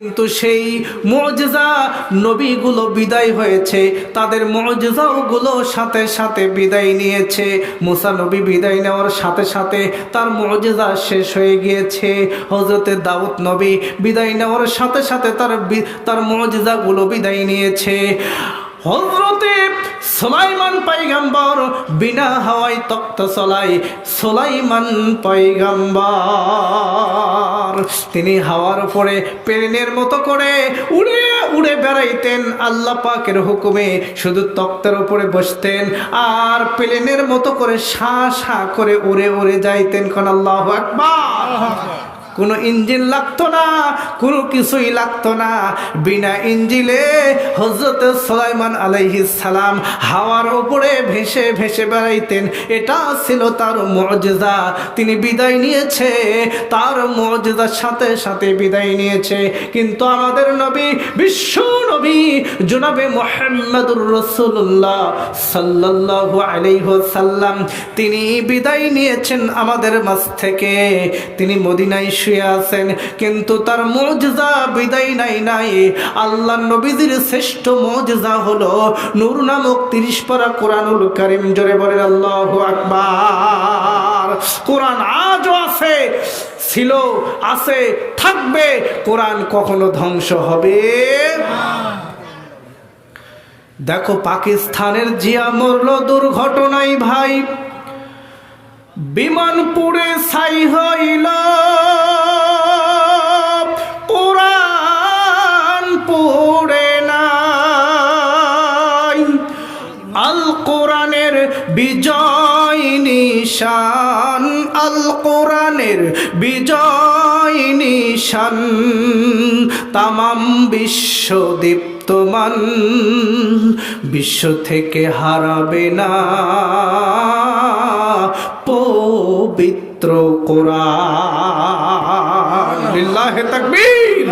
কিন্তু সেই মজেজা নবীগুলো বিদায় হয়েছে, তাদের মজেজাগুলো সাথে সাথে বিদায় নিয়েছে। মুসা নবী বিদায় নেওয়ার সাথে সাথে তার মজেজা শেষ হয়ে গিয়েছে। হজরতে দাউদ নবী বিদায় নেওয়ার সাথে সাথে তার তার মজেজাগুলো বিদায় নিয়েছে। হজরতে সোলাইমান পাইগাম্বর বিনা হাওয়ায় তক্ত চলাই সোলাইমান পাইগাম্বর তিনি হাওয়ার উপরে প্লেনের মতো করে উড়ে উড়ে বেড়াইতেন, আল্লাহ পাকের হুকুমে শুধু তক্তের উপরে বসতেন আর প্লেনের মতো করে শা শা করে উড়ে উড়ে যাইতেন। কোন আল্লাহ আকবার। কোনো ইঞ্জিন লাগতো না, কোনো কিছুই লাগতো না। বিনা ইঞ্জিলে হজরত সোলাইমান আলাইহিস সালাম হাওয়ার উপরে ভেসে ভেসে বেড়াইতেন। এটা ছিল তার মর্যাদা তিনি বিদায় নিয়েছে, তার মর্যাদার সাথে সাথে বিদায় নিয়েছে। কিন্তু আমাদের নবী, বিশ্ব নবী, জনাবে মোহাম্মদুর রসুল্লাহ সাল্লাল্লাহু আলাইহি সাল্লাম তিনি বিদায় নিয়েছেন আমাদের মাঝ থেকে। তিনি মদিনায় শুয়ে আছেন, কিন্তু তার মজজা বিদায় নাই নাই। আল্লাহ নবীদের শ্রেষ্ঠ মজজা হলো নূর নামক তিরিশ পারা কোরআনুল করিম। জোরে বলেন, আল্লাহু আকবার। কোরআন আজও আছে, ছিল, আছে, থাকবে। কোরআন কখনো ধ্বংস হবে দেখো, পাকিস্তানের জিয়া মরল দুর্ঘটনায় ভাই। বিমান পুড়ে ছাই হইল বিজয় নিশান আল কোরআনের বিজয় নিশান, তামাম বিশ্ব দীপ্তমান বিশ্ব থেকে হারাবে না পবিত্র কোরআন। লিল্লাহে তাকবীর।